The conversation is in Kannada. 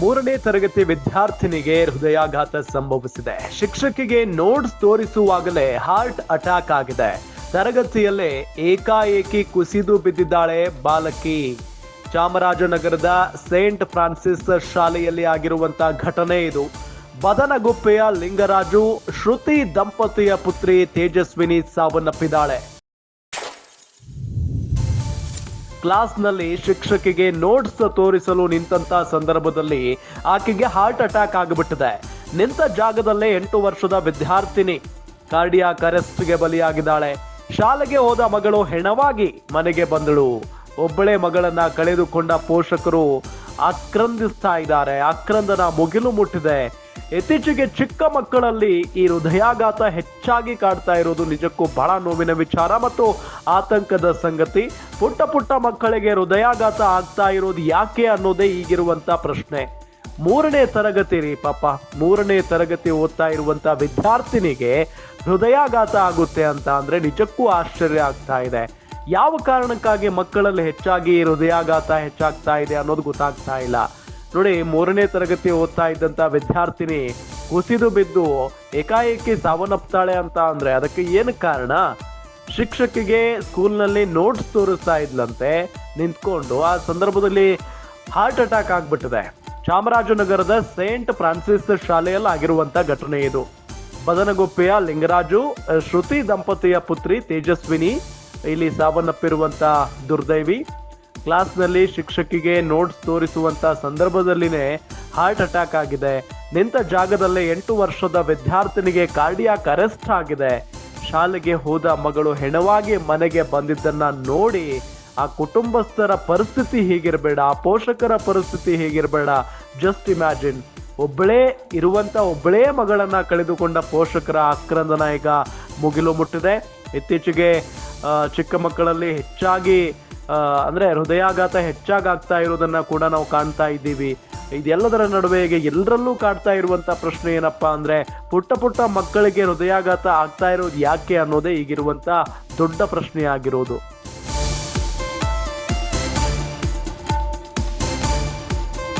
ಮೂರನೇ ತರಗತಿ ವಿದ್ಯಾರ್ಥಿನಿಗೆ ಹೃದಯಾಘಾತ ಸಂಭವಿಸಿದೆ. ಶಿಕ್ಷಕಿಗೆ ನೋಟ್ಸ್ ತೋರಿಸುವಾಗಲೇ ಹಾರ್ಟ್ ಅಟ್ಯಾಕ್ ಆಗಿದೆ. ತರಗತಿಯಲ್ಲೇ ಏಕಾಏಕಿ ಕುಸಿದು ಬಿದ್ದಿದ್ದಾಳೆ ಬಾಲಕಿ. ಚಾಮರಾಜನಗರದ ಸೇಂಟ್ ಫ್ರಾನ್ಸಿಸ್ ಶಾಲೆಯಲ್ಲಿ ಆಗಿರುವಂತಹ ಘಟನೆ ಇದು. ಬದನಗುಪ್ಪೆಯ ಲಿಂಗರಾಜು, ಶ್ರುತಿ ದಂಪತಿಯ ಪುತ್ರಿ ತೇಜಸ್ವಿನಿ ಸಾವನ್ನಪ್ಪಿದ್ದಾಳೆ. ಕ್ಲಾಸ್ನಲ್ಲಿ ಶಿಕ್ಷಕಿಗೆ ನೋಟ್ಸ್ ತೋರಿಸಲು ನಿಂತ ಸಂದರ್ಭದಲ್ಲಿ ಆಕೆಗೆ ಹಾರ್ಟ್ ಅಟ್ಯಾಕ್ ಆಗಿಬಿಟ್ಟಿದೆ. ನಿಂತ ಜಾಗದಲ್ಲೇ ಎಂಟು ವರ್ಷದ ವಿದ್ಯಾರ್ಥಿನಿ ಕಾರ್ಡಿಯಾ ಕರೆಸ್ಟ್ಗೆ ಬಲಿಯಾಗಿದ್ದಾಳೆ. ಶಾಲೆಗೆ ಹೋದ ಮಗಳು ಹೆಣವಾಗಿ ಮನೆಗೆ ಬಂದಳು. ಒಬ್ಬಳೇ ಮಗಳನ್ನ ಕಳೆದುಕೊಂಡ ಪೋಷಕರು ಆಕ್ರಂದಿಸ್ತಾ ಇದ್ದಾರೆ. ಆಕ್ರಂದನ ಮುಗಿಲು ಮುಟ್ಟಿದೆ. ಇತ್ತೀಚೆಗೆ ಚಿಕ್ಕ ಮಕ್ಕಳಲ್ಲಿ ಈ ಹೃದಯಾಘಾತ ಹೆಚ್ಚಾಗಿ ಕಾಡ್ತಾ ಇರೋದು ನಿಜಕ್ಕೂ ಬಹಳ ನೋವಿನ ವಿಚಾರ ಮತ್ತು ಆತಂಕದ ಸಂಗತಿ. ಪುಟ್ಟ ಪುಟ್ಟ ಮಕ್ಕಳಿಗೆ ಹೃದಯಾಘಾತ ಆಗ್ತಾ ಇರೋದು ಯಾಕೆ ಅನ್ನೋದೇ ಈಗಿರುವಂತ ಪ್ರಶ್ನೆ. ಮೂರನೇ ತರಗತಿ ರೀ ಪಾಪ, ಮೂರನೇ ತರಗತಿ ಓದ್ತಾ ಇರುವಂತ ವಿದ್ಯಾರ್ಥಿನಿಗೆ ಹೃದಯಾಘಾತ ಆಗುತ್ತೆ ಅಂತ ಅಂದ್ರೆ ನಿಜಕ್ಕೂ ಆಶ್ಚರ್ಯ ಆಗ್ತಾ ಇದೆ. ಯಾವ ಕಾರಣಕ್ಕಾಗಿ ಮಕ್ಕಳಲ್ಲಿ ಹೆಚ್ಚಾಗಿ ಹೃದಯಾಘಾತ ಹೆಚ್ಚಾಗ್ತಾ ಇದೆ ಅನ್ನೋದು ಗೊತ್ತಾಗ್ತಾ ಇಲ್ಲ. ನೋಡಿ, ಮೂರನೇ ತರಗತಿ ಓದ್ತಾ ಇದ್ದಂತ ವಿದ್ಯಾರ್ಥಿನಿ ಕುಸಿದು ಬಿದ್ದು ಏಕಾಏಕಿ ಸಾವನ್ನಪ್ತಾಳೆ ಅಂತ ಅಂದ್ರೆ ಅದಕ್ಕೆ ಏನು ಕಾರಣ? ಶಿಕ್ಷಕಿಗೆ ಸ್ಕೂಲ್ನಲ್ಲಿ ನೋಟ್ಸ್ ತೋರಿಸ್ತಾ ಇದ್ಲಂತೆ ನಿಂತ್ಕೊಂಡು ಆ ಸಂದರ್ಭದಲ್ಲಿ ಹಾರ್ಟ್ ಅಟ್ಯಾಕ್ ಆಗ್ಬಿಟ್ಟಿದೆ. ಚಾಮರಾಜನಗರದ ಸೇಂಟ್ ಫ್ರಾನ್ಸಿಸ್ ಶಾಲೆಯಲ್ಲಿ ಆಗಿರುವಂತ ಘಟನೆ ಇದು. ಬದನಗುಪ್ಪೆಯ ಲಿಂಗರಾಜು, ಶ್ರುತಿ ದಂಪತಿಯ ಪುತ್ರಿ ತೇಜಸ್ವಿನಿ, ಇಲ್ಲಿ ಸಾವನ್ನಪ್ಪಿರುವಂತ ದುರ್ದೈವಿ. ಕ್ಲಾಸ್ನಲ್ಲಿ ಶಿಕ್ಷಕಿಗೆ ನೋಟ್ಸ್ ತೋರಿಸುವಂತ ಸಂದರ್ಭದಲ್ಲಿನೇ ಹಾರ್ಟ್ ಅಟ್ಯಾಕ್ ಆಗಿದೆ. ನಿಂತ ಜಾಗದಲ್ಲೇ ಎಂಟು ವರ್ಷದ ವಿದ್ಯಾರ್ಥಿನಿಗೆ ಕಾರ್ಡಿಯಾಕ್ ಅರೆಸ್ಟ್ ಆಗಿದೆ. ಶಾಲೆಗೆ ಹೋದ ಮಗಳು ಹೆಣವಾಗಿ ಮನೆಗೆ ಬಂದಿದ್ದನ್ನ ನೋಡಿ ಆ ಕುಟುಂಬಸ್ಥರ ಪರಿಸ್ಥಿತಿ ಹೀಗಿರಬೇಡ ಆ ಪೋಷಕರ ಪರಿಸ್ಥಿತಿ ಹೀಗಿರಬೇಡ. ಜಸ್ಟ್ ಇಮ್ಯಾಜಿನ್ ಒಬ್ಬಳೇ ಇರುವಂತ ಒಬ್ಬಳೇ ಮಗಳನ್ನ ಕಳೆದುಕೊಂಡ ಪೋಷಕರ ಆಕ್ರಂದನ ಈಗ ಮುಗಿಲು ಮುಟ್ಟಿದೆ. ಇತ್ತೀಚೆಗೆ ಚಿಕ್ಕ ಮಕ್ಕಳಲ್ಲಿ ಹೆಚ್ಚಾಗಿ ಅಂದ್ರೆ ಹೃದಯಾಘಾತ ಹೆಚ್ಚಾಗ್ತಾ ಇರೋದನ್ನ ಕೂಡ ನಾವು ಕಾಣ್ತಾ ಇದ್ದೀವಿ. ಇದೆಲ್ಲದರ ನಡುವೆ ಎಲ್ಲರಲ್ಲೂ ಕಾಡ್ತಾ ಇರುವಂತ ಪ್ರಶ್ನೆ ಏನಪ್ಪಾ ಅಂದ್ರೆ ಪುಟ್ಟ ಪುಟ್ಟ ಮಕ್ಕಳಿಗೆ ಹೃದಯಾಘಾತ ಆಗ್ತಾ ಇರೋದು ಯಾಕೆ ಅನ್ನೋದೇ ಈಗಿರುವಂತ ದೊಡ್ಡ ಪ್ರಶ್ನೆ ಆಗಿರೋದು